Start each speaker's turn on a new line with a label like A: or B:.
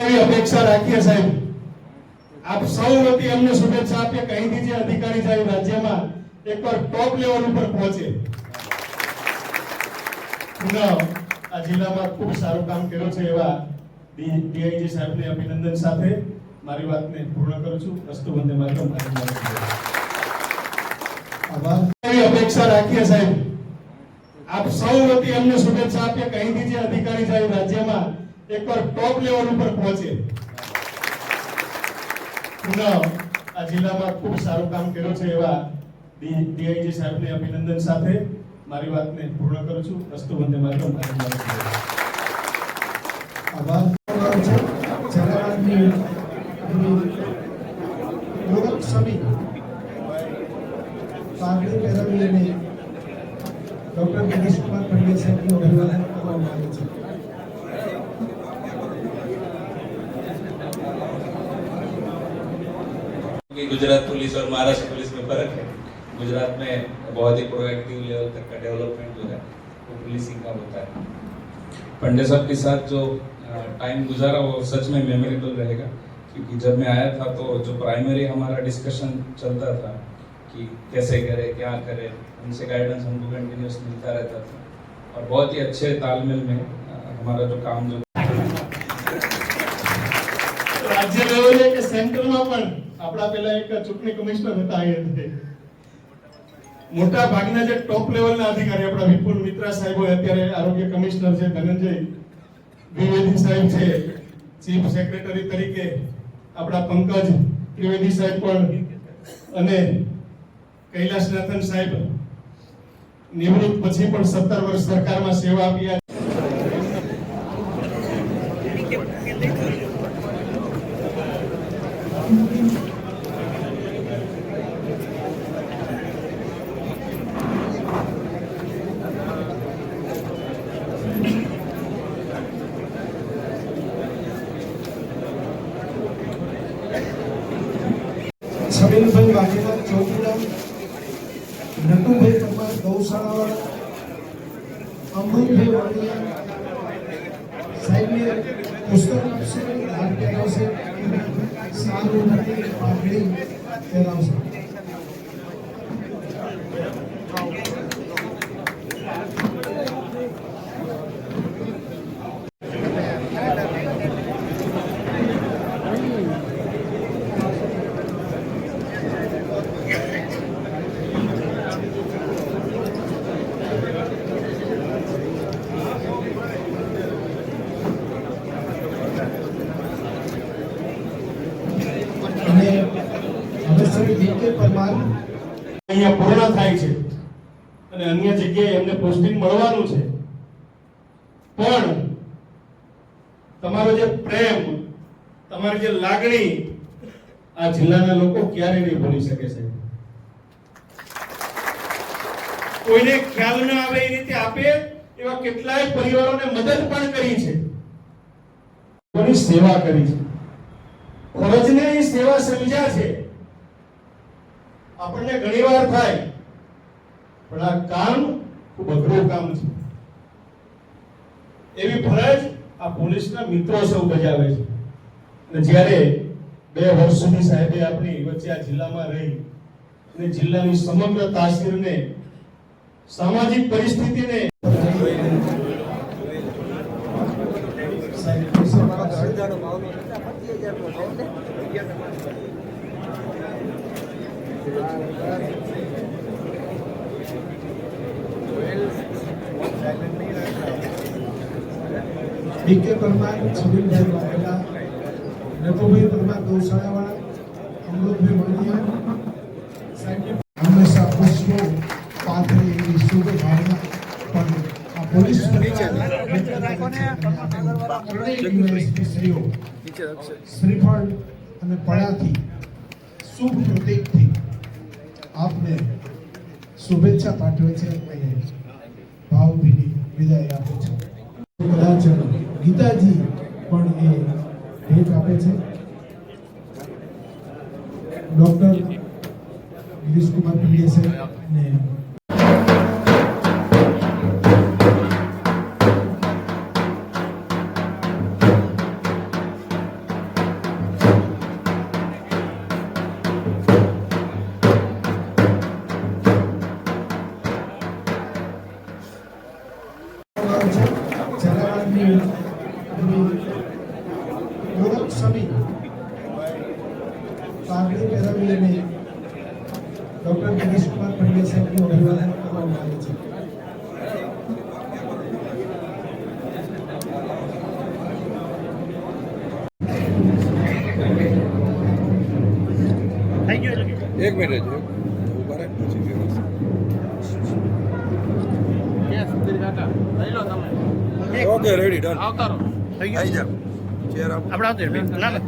A: અપેક્ષા રાખીએ સાહેબ. આપ સૌ વતી અમને શુભેચ્છા આપીએ કે અહીંથી અધિકારી સાહેબ રાજ્યમાં એકવાર ટોપ લેવલ ઉપર પહોંચે. આ જિલ્લામાં ખૂબ સારું કામ કર્યું છે એવા ડીઆઈજી સાહેબને અભિનંદન સાથે મારી વાતને પૂર્ણ કરું છું. અસ્તુ વંદે માતરમ. એવી અપેક્ષા રાખીએ સાહેબ. આપ સૌ વતી અમને શુભેચ્છા આપીએ કે અહીંથી જે અધિકારી સાહેબ રાજ્યમાં એકવાર ટોપ લેવલ ઉપર પહોંચે પુનઃ આ જિલ્લામાં ખૂબ સારું કામ કર્યું છે એવા ડીઆઈજી સાહેબને અભિનંદન સાથે મારી વાતને પૂર્ણ કરું છું. અસ્તુ વંદે માતરમ.
B: ડોક્ટર ગણેશ કુમાર પંડ્યા સાહેબનું અભિવાદન કરવામાં આવે છે.
C: कि गुजरात पुलिस और महाराष्ट्र पुलिस में फर्क है गुजरात में बहुत ही प्रोएक्टिव लेवल तक का डेवलपमेंट जो है वो पुलिसिंग का होता है पंडे साहब के साथ जो टाइम गुजारा वो सच में मेमोरेबल रहेगा क्योंकि जब मैं आया था तो जो प्राइमरी हमारा डिस्कशन चलता था कि कैसे करे क्या करे उनसे गाइडेंस हमको कंटिन्यूस मिलता रहता था और बहुत ही अच्छे तालमेल में अ, हमारा जो काम जो
A: રાજ્ય લેવલે કે સેન્ટ્રલમાં પણ આપણા પહેલા એક ચૂંટણી કમિશનર હતા, એ મોટા ભાગના જે ટોપ લેવલના અધિકારી આપણા વિપુલ મિત્રા સાહેબ હોય અત્યારે આરોગ્ય કમિશનર છે, ધનંજય દ્વિવેદી સાહેબ છે, ચીફ સેક્રેટરી તરીકે આપણા પંકજ ત્રિવેદી સાહેબ પણ અને કૈલાસનાથન સાહેબ નિવૃત્ત પછી પણ સત્તર વર્ષ સરકારમાં સેવા આપી આ
B: સમીરભાઈ વાઘેલા ચોકીદાર નટુભાઈ પરમાર ગૌશાળાવાળા અમૃતભાઈ વાણિયા સાહેબને પુસ્તક આપશે લાભ પહેરાવશે સારું નથી પાઘડી પહેરાવશે કે પરમાર
A: અહીંયા પૂર્ણ થાય છે. અને અન્ય જગ્યાએ એમને પોસ્ટિંગ મળવાનું છે. પણ તમારો જે પ્રેમ, તમારી જે લાગણી, આ જિલ્લાના લોકો ક્યારે નહીં ભૂલી શકે છે. કોઈને ખ્યાલ ન આવે એ રીતે આપે એવા કેટલાય પરિવારોને મદદ પણ કરી છે. સેવા કરી છે. ફરજને એ સેવા સમજ્યા છે. આપણને ઘણીવાર થાય, પણ આ કામ ખૂબ અઘરું કામ છે. એવી ફરજ આ પોલીસના મિત્રો સૌ બજાવે છે. અને જ્યારે બે વર્ષ સુધી સાહેબે આપણી વચ્ચે આ જિલ્લામાં રહી, અને જિલ્લાની સમગ્ર તાસીરને સામાજિક પરિસ્થિતિને
B: સાહેબ કેશવવાળા ડી કે પરમાર સમીરભાઈ વાઘેલા નટુભાઈ પરમાર ગૌશાળાવાળા અમૃતભાઈ વણિયા હંમેશા પુષ્પો પાથરે એવી શુભ ભાવના પણ આ પોલીસ શ્રીઓ શ્રીફળ અને પડ્યાથી શુભ પ્રતીકથી આપને શુભેચ્છા પાઠવે છે અને ભાવભીની વિદાય આપે છે. કદાચ ગીતાજી પણ એ ભેટ આપે છે. ડોક્ટર ગિરીશકુમાર પંડ્યા સાહેબ ને ઝાલાવાડની ઓળખ સમી પાઘડી પહેરાવી અને ડૉક્ટર ગણેશ કુમાર છે
D: એક મિનિટ. ઓકે રેડી ડન આવી જા ચેર આપો.
E: આપણે આવતો ના ના.